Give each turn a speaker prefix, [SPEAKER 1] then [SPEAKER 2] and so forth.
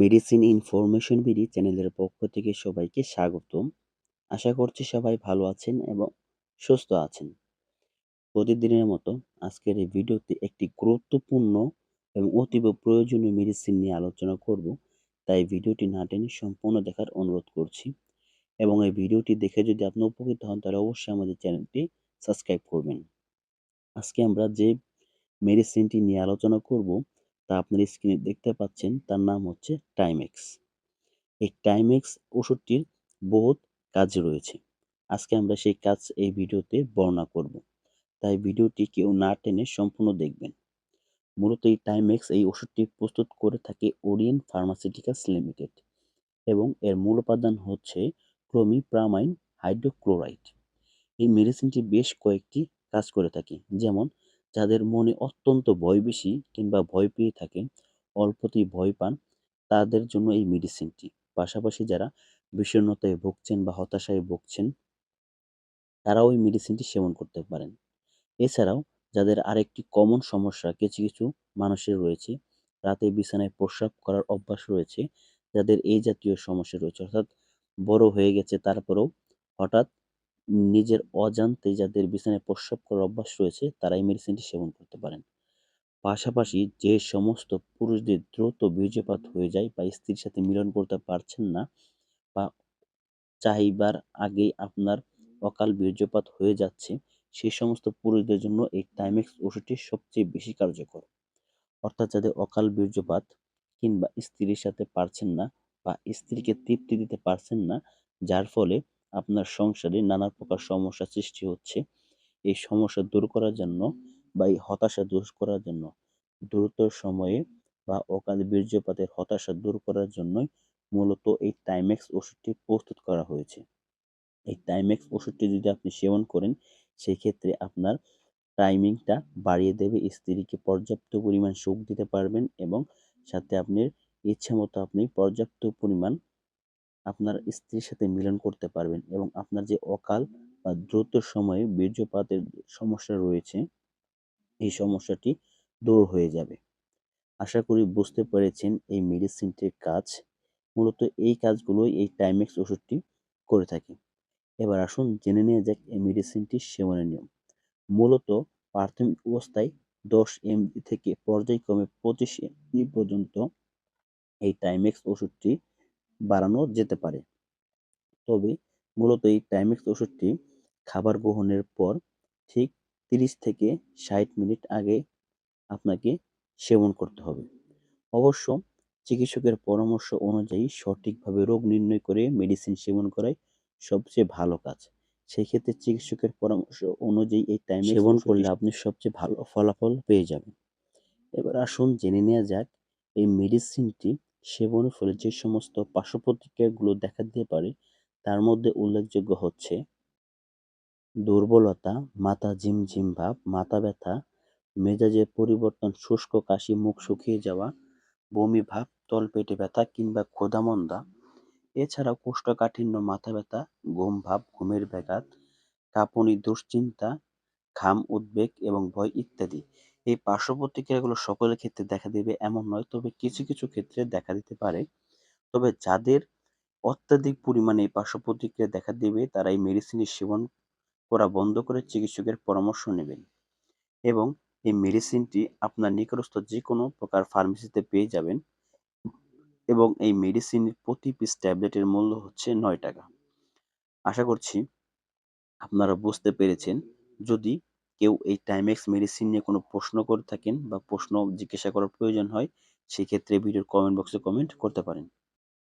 [SPEAKER 1] Medicine information BD চ্যানেলের পক্ষ থেকে সবাইকে স্বাগতম। আশা করছি সবাই ভালো আছেন এবং সুস্থ আছেন। প্রতিদিনের মতো আজকের এই ভিডিওতে একটি গুরুত্বপূর্ণ এবং অতীব প্রয়োজনীয় মেডিসিন নিয়ে আলোচনা করব। তাই ভিডিওটি না টেনে সম্পূর্ণ দেখার অনুরোধ করছি। এবং এই ভিডিওটি দেখে যদি আপনি উপকৃত হন, তাহলে অবশ্যই আমাদের চ্যানেলটি সাবস্ক্রাইব করবেন। আজকে আমরা যে মেডিসিনটি নিয়ে আলোচনা করব তা আপনার স্ক্রিনে দেখতে পাচ্ছেন, তার নাম হচ্ছে টাইমেক্স এই টাইমেক্স ওষুধটির বহুত কাজ রয়েছে। আজকে আমরা সেই কাজ এই ভিডিওতে বর্ণনা করব। তাই ভিডিওটি কেউ না টেনে সম্পূর্ণ দেখবেন। মূলত এই টাইমেক্স এই ওষুধটি প্রস্তুত করে থাকে ওরিয়েন ফার্মাসিউটিক্যালস লিমিটেড এবং এর মূল উপাদান হচ্ছে ক্লোমিপ্রামাইন হাইড্রোক্লোরাইড এই মেডিসিনটি বেশ কয়েকটি কাজ করে থাকে। যেমন যাদের মনে অত্যন্ত ভয় বেশি কিংবা ভয় পেয়ে থাকেন অল্পতেই ভয় পান, তাদের জন্য এই মেডিসিনটি পাশাপাশি যারা বিষণ্ণতায় ভুগছেন বা হতাশায় ভুগছেন, তারাও এই মেডিসিনটি সেবন করতে পারেন। এছাড়াও যাদের আরেকটি কমন সমস্যা কিছু কিছু মানুষের রয়েছে, রাতে বিছানায় প্রস্রাব করার অভ্যাস রয়েছে, যাদের এই জাতীয় সমস্যা রয়েছে। অর্থাৎ বড় হয়ে গেছে, তারপরেও হঠাৎ নিজের অজান্তে যাদের বিছানায় প্রস্রাব করার অভ্যাস রয়েছে তারা এই মেডিসিনটি সেবন করতে পারেন। পাশাপাশি যে সমস্ত পুরুষদের দ্রুত বীর্যপাত হয়ে যায় বা স্ত্রীর সাথে মিলন করতে পারছেন না বা চাইবার আগেই আপনার অকাল বীর্যপাত হয়ে যাচ্ছে সেই সমস্ত পুরুষদের জন্য এই টাইমেক্স ওষুধটি সবচেয়ে বেশি কার্যকর। অর্থাৎ যাদের অকাল বীর্যপাত কিংবা স্ত্রীর সাথে পারছেন না বা স্ত্রীকে তৃপ্তি দিতে পারছেন না, যার ফলে আপনার সংসারে নানা প্রকার সমস্যা সৃষ্টি হচ্ছে। এই সমস্যা দূর করার জন্য বা এই হতাশা দূর করার জন্য দ্রুত সময়ে বা অকাল বীর্যপাতের হতাশা দূর করার জন্যই মূলত এই টাইমেক্স ওষুধটি প্রস্তুত করা হয়েছে। এই টাইমেক্স ওষুধটি যদি আপনি সেবন করেন সেই ক্ষেত্রে আপনার টাইমিংটা বাড়িয়ে দেবে, স্ত্রীকে পর্যাপ্ত পরিমাণ সুখ দিতে পারবেন এবং সাথে আপনি ইচ্ছে মতো আপনি পর্যাপ্ত পরিমাণ আপনার স্ত্রীর সাথে মিলন করতে পারবেন এবং আপনার যে অকাল বা দ্রুত সময়ে বীর্যপাতের সমস্যা রয়েছে, এই সমস্যাটি দূর হয়ে যাবে। আশা করি বুঝতে পেরেছেন এই মেডিসিনটির কাজ। মূলত এই কাজগুলোই এই টাইমেক্স ওষুধটি করে থাকে। এবার আসুন জেনে নেওয়া যাক এই মেডিসিনটির সেবনের নিয়ম। মূলত প্রাথমিক অবস্থায় দশ এমজি থেকে পর্যায়ক্রমে পঁচিশ এমজি পর্যন্ত এই টাইমেক্স ওষুধটি বাড়ানো যেতে পারে। তবে মূলত এই টাইমেক্স ওষুধটি খাবার গ্রহণের পর ঠিক তিরিশ থেকে ষাট মিনিট আগে আপনাকে সেবন করতে হবে। অবশ্য চিকিৎসকের পরামর্শ অনুযায়ী সঠিকভাবে রোগ নির্ণয় করে মেডিসিন সেবন করাই সবচেয়ে ভালো কাজ। সেই ক্ষেত্রে চিকিৎসকের পরামর্শ অনুযায়ী এই টাইমে সেবন করলে আপনি সবচেয়ে ভালো ফলাফল পেয়ে যাবেন। এবার আসুন জেনে নেওয়া যাক এই মেডিসিনটি সেবনের ফলে যে সমস্ত পার্শ্ব প্রতিক্রিয়াগুলো দেখা দিতে পারে, তার মধ্যে উল্লেখযোগ্য হচ্ছে দুর্বলতা, মাথা ঝিমঝিম ভাব, মাথা ব্যথা মেজাজের পরিবর্তন, শুষ্ক কাশি, মুখ শুকিয়ে যাওয়া, বমি ভাব, তলপেটে ব্যথা কিংবা ক্ষুধামন্দা এছাড়াও কোষ্ঠকাঠিন্য, মাথা ব্যথা, ঘুম ভাব, ঘুমের ব্যাঘাত, কাঁপুনি, দুশ্চিন্তা, ঘাম উদ্বেগ এবং ভয় ইত্যাদি। এই পার্শ্ব প্রতিক্রিয়াগুলো সকলের ক্ষেত্রে দেখা দেবে, এমন নয়। তবে কিছু কিছু ক্ষেত্রে দেখা দিতে পারে। তবে যাদের অত্যাধিক পরিমাণে এই পার্শ্ব প্রতিক্রিয়া দেখা দেবে, তারা এই মেডিসিনের সেবন করা বন্ধ করে চিকিৎসকের পরামর্শ নেবেন। এবং এই মেডিসিনটি আপনার নিকটস্থ যে কোনো প্রকার ফার্মেসিতে পেয়ে যাবেন। এবং এই মেডিসিনের প্রতি পিস ট্যাবলেটের মূল্য হচ্ছে নয় টাকা। আশা করছি আপনারা বুঝতে পেরেছেন। যদি কেউ এই টাইমেক্স মেডিসিন নিয়ে কোনো প্রশ্ন করে থাকেন বা প্রশ্ন জিজ্ঞাসা করার প্রয়োজন হয়, সেক্ষেত্রে ভিডিওর কমেন্ট বক্সে কমেন্ট করতে পারেন।